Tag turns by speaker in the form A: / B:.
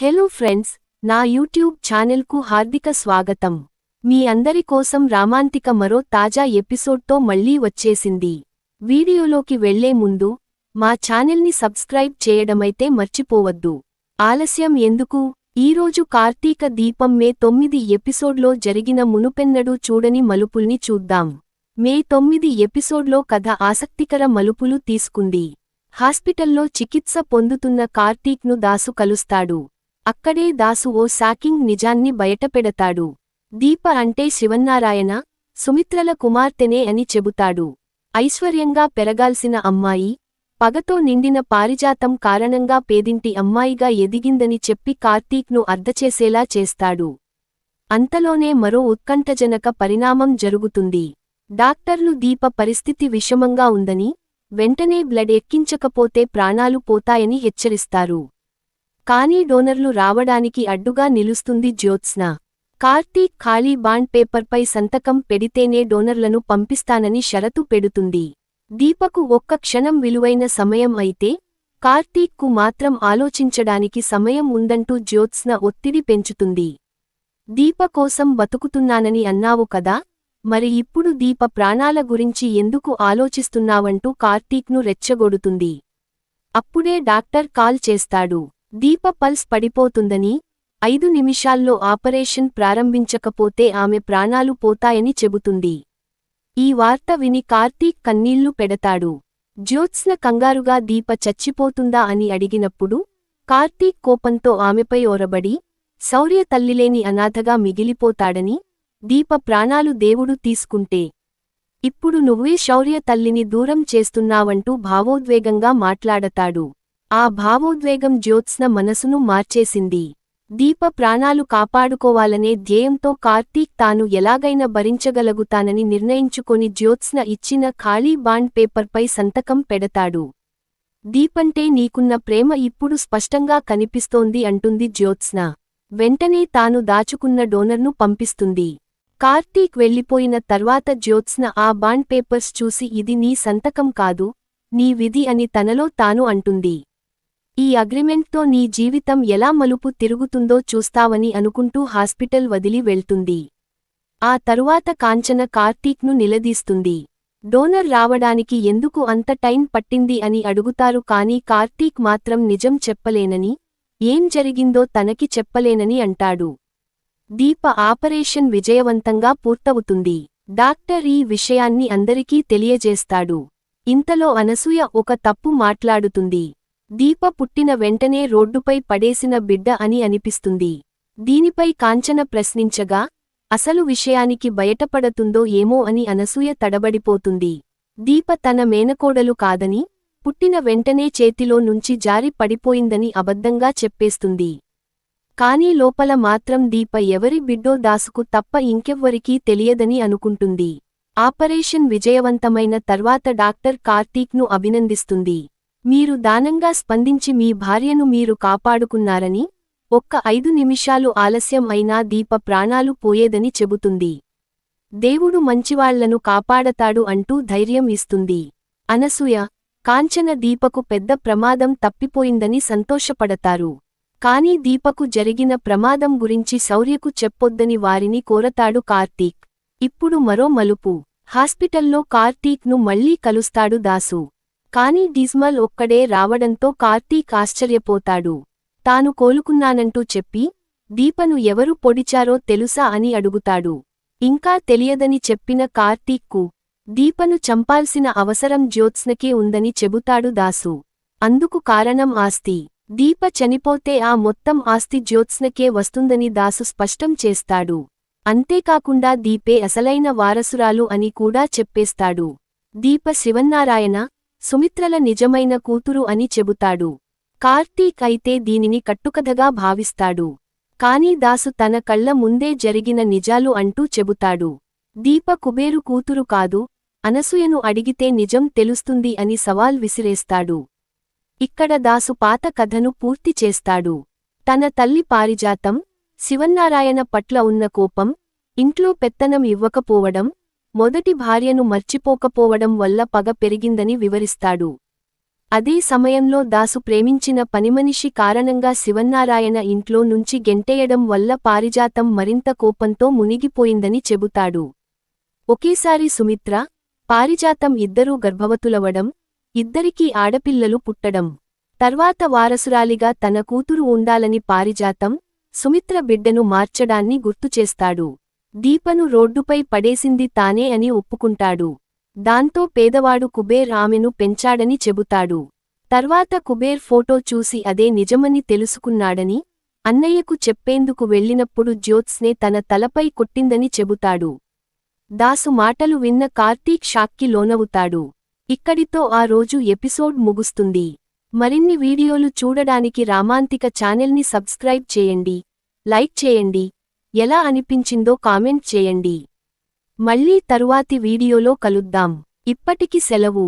A: Hello friends నా YouTube ఛానల్కు హార్దిక స్వాగతం. మీ అందరి కోసం రామాంతిక మరో తాజా ఎపిసోడ్తో మళ్ళీ వచ్చేసింది. వీడియోలోకి వెళ్ళే ముందు మా ఛానల్ని సబ్స్క్రైబ్ చేయడమైతే మర్చిపోవద్దు. ఆలస్యం ఎందుకు? ఈరోజు కార్తీక దీపం మే తొమ్మిది ఎపిసోడ్లో జరిగిన మునుపెన్నడూ చూడని మలుపుల్ని చూద్దాం. మే తొమ్మిది ఎపిసోడ్లో కథ ఆసక్తికర మలుపులు తీసుకుంది. హాస్పిటల్లో చికిత్స పొందుతున్న కార్తీక్ను దాసు కలుస్తాడు. అక్కడే దాసు ఓ షాకింగ్ నిజాన్ని బయటపెడతాడు. దీప అంటే శివన్నారాయణ సుమిత్రల కుమార్తెనే అని చెబుతాడు. ఐశ్వర్యంగా పెరగాల్సిన అమ్మాయి పగతో నిండిన పారిజాతం కారణంగా పేదింటి అమ్మాయిగా ఎదిగిందని చెప్పి కార్తీక్ను అర్ధచేసేలా చేస్తాడు. అంతలోనే మరో ఉత్కంఠజనక పరిణామం జరుగుతుంది. డాక్టర్లు దీప పరిస్థితి విషమంగా ఉందని వెంటనే బ్లడ్ ఎక్కించకపోతే ప్రాణాలు పోతాయని హెచ్చరిస్తారు. కానీ డోనర్లు రావడానికి అడ్డుగా నిలుస్తుంది జ్యోత్స్న. కార్తీక్ ఖాళీ బాండ్ పేపర్పై సంతకం పెడితేనే డోనర్లను పంపిస్తానని షరతు పెడుతుంది. దీపకు ఒక్క క్షణం విలువైన సమయం అయితే కార్తీక్కు మాత్రం ఆలోచించడానికి సమయం ఉందంటూ జ్యోత్స్న ఒత్తిడి పెంచుతుంది. దీప కోసం బతుకుతున్నానని అన్నావు కదా మరి ఇప్పుడు దీప ప్రాణాల గురించి ఎందుకు ఆలోచిస్తున్నావంటూ కార్తీక్ను రెచ్చగొడుతుంది. అప్పుడే డాక్టర్ కాల్ చేస్తాడు. దీప పల్స్ పడిపోతుందని ఐదు నిమిషాల్లో ఆపరేషన్ ప్రారంభించకపోతే ఆమె ప్రాణాలు పోతాయని చెబుతుంది. ఈ వార్త విని కార్తీక్ కన్నీళ్ళు పెడతాడు. జ్యోత్స్న కంగారుగా దీప చచ్చిపోతుందా అని అడిగినప్పుడు కార్తీక్ కోపంతో ఆమెపై ఓరబడి శౌర్య తల్లిలేని అనాథగా మిగిలిపోతాడని దీప ప్రాణాలు దేవుడు తీసుకుంటే. ఇప్పుడు నువ్వే శౌర్య తల్లిని దూరం చేస్తున్నావంటూ భావోద్వేగంగా మాట్లాడతాడు. ఆ భావోద్వేగం జ్యోత్స్న మనసును మార్చేసింది. దీప ప్రాణాలు కాపాడుకోవాలనే ధ్యేయంతో కార్తీక్ తాను ఎలాగైనా భరించగలుగుతానని నిర్ణయించుకొని జ్యోత్స్న ఇచ్చిన ఖాళీ బాండ్ పేపర్పై సంతకం పెడతాడు. దీపంటే నీకున్న ప్రేమ ఇప్పుడు స్పష్టంగా కనిపిస్తోంది అంటుంది జ్యోత్స్న. వెంటనే తాను దాచుకున్న డోనర్ను పంపిస్తుంది. కార్తీక్ వెళ్ళిపోయిన తర్వాత జ్యోత్స్న ఆ బాండ్ పేపర్స్ చూసి ఇది నీ సంతకం కాదు నీ విధి అని తనలో తాను అంటుంది. ఈ అగ్రిమెంట్తో నీ జీవితం ఎలా మలుపు తిరుగుతుందో చూస్తావని అనుకుంటూ హాస్పిటల్ వదిలి వెళ్తుంది. ఆ తరువాత కాంచన కార్తీక్ను నిలదీస్తుంది. డోనర్ రావడానికి ఎందుకు అంత టైం పట్టింది అని అడుగుతారు కానీ కార్తీక్ మాత్రం నిజం చెప్పలేనని ఏం జరిగిందో తనకి చెప్పలేనని అంటాడు. దీప ఆపరేషన్ విజయవంతంగా పూర్తవుతుంది. డాక్టర్ ఈ విషయాన్ని అందరికీ తెలియజేస్తాడు. ఇంతలో అనసూయ ఒక తప్పు మాట్లాడుతుంది. దీప పుట్టిన వెంటనే రోడ్డుపై పడేసిన బిడ్డ అని అనిపిస్తుంది. దీనిపై కాంచన ప్రశ్నించగా అసలు విషయానికి బయటపడుతుందో ఏమో అని అనసూయ తడబడిపోతుంది. దీప తన మేనకోడలు కాదని పుట్టిన వెంటనే చేతిలో నుంచి జారి పడిపోయిందని అబద్ధంగా చెప్పేస్తుంది. కాని లోపల మాత్రం దీప ఎవరి బిడ్డో దాసుకు తప్ప ఇంకెవ్వరికీ తెలియదని అనుకుంటుంది. ఆపరేషన్ విజయవంతమైన తర్వాత డాక్టర్ కార్తీక్ను అభినందిస్తుంది. మీరు దానంగా స్పందించి మీ భార్యను మీరు కాపాడుకున్నారని ఒక్క ఐదు నిమిషాలు ఆలస్యం అయినా దీప ప్రాణాలు పోయేదని చెబుతుంది. దేవుడు మంచివాళ్ళను కాపాడతాడు అంటూ ధైర్యం ఇస్తుంది. అనసూయ కాంచన దీపకు పెద్ద ప్రమాదం తప్పిపోయిందని సంతోషపడతారు. కాని దీపకు జరిగిన ప్రమాదం గురించి శౌర్యకు చెప్పొద్దని వారిని కోరతాడు కార్తీక్. ఇప్పుడు మరో మలుపు. హాస్పిటల్లో కార్తీక్ను మళ్ళీ కలుస్తాడు దాసు. కాని డిజ్మల్ ఒక్కడే రావడంతో కార్తీక్ ఆశ్చర్యపోతాడు. తాను కోలుకున్నానంటూ చెప్పి దీపను ఎవరు పొడిచారో తెలుసా అని అడుగుతాడు. ఇంకా తెలియదని చెప్పిన కార్తీక్కు దీపను చంపాల్సిన అవసరం జ్యోత్స్నకే ఉందని చెబుతాడు దాసు. అందుకు కారణం ఆస్తి. దీప చనిపోతే ఆ మొత్తం ఆస్తి జ్యోత్స్నకే వస్తుందని దాసు స్పష్టం చేస్తాడు. అంతేకాకుండా దీపే అసలైన వారసురాలు అని కూడా చెప్పేస్తాడు. దీప శివన్నారాయణ సుమిత్రల నిజమైన కూతురు అని చెబుతాడు. కార్తీక్ అయితే దీనిని కట్టుకథగా భావిస్తాడు. కాని దాసు తన కళ్ళ ముందే జరిగిన నిజాలు అంటూ చెబుతాడు. దీప కుబేరు కూతురు కాదు అనసూయను అడిగితే నిజం తెలుస్తుంది అని సవాల్ విసిరేస్తాడు. ఇక్కడ దాసు పాత కథను పూర్తి చేస్తాడు. తన తల్లి పారిజాతం శివన్నారాయణ పట్ల ఉన్న కోపం ఇంట్లో పెత్తనం ఇవ్వకపోవడం మొదటి భార్యను మర్చిపోకపోవడం వల్ల పగ పెరిగిందని వివరిస్తాడు. అదే సమయంలో దాసు ప్రేమించిన పనిమనిషి కారణంగా శివన్నారాయణ ఇంట్లో నుంచి గెంటేయడం వల్ల పారిజాతం మరింత కోపంతో మునిగిపోయిందని చెబుతాడు. ఒకేసారి సుమిత్ర పారిజాతం ఇద్దరూ గర్భవతులవడం ఇద్దరికీ ఆడపిల్లలు పుట్టడం. తర్వాత వారసురాలిగా తన కూతురు ఉండాలని పారిజాతం సుమిత్ర బిడ్డను మార్చడాన్ని గుర్తుచేస్తాడు. దీపను రోడ్డుపై పడేసింది తానే అని ఒప్పుకుంటాడు. దాంతో పేదవాడు కుబేర్ ఆమెను పెంచాడని చెబుతాడు. తర్వాత కుబేర్ ఫోటో చూసి అదే నిజమని తెలుసుకున్నాడని అన్నయ్యకు చెప్పేందుకు వెళ్ళినప్పుడు జ్యోత్స్నే తన తలపై కొట్టిందని చెబుతాడు. దాసు మాటలు విన్న కార్తీక్ షాక్కి లోనవుతాడు. ఇక్కడితో ఆ రోజు ఎపిసోడ్ ముగుస్తుంది. మరిన్ని వీడియోలు చూడడానికి రామాంతిక ఛానల్ని సబ్స్క్రైబ్ చేయండి. లైక్ చేయండి. ఎలా అనిపించిందో కామెంట్ చేయండి. మళ్ళీ తరువాతి వీడియోలో కలుద్దాం. ఇప్పటికి సెలవు.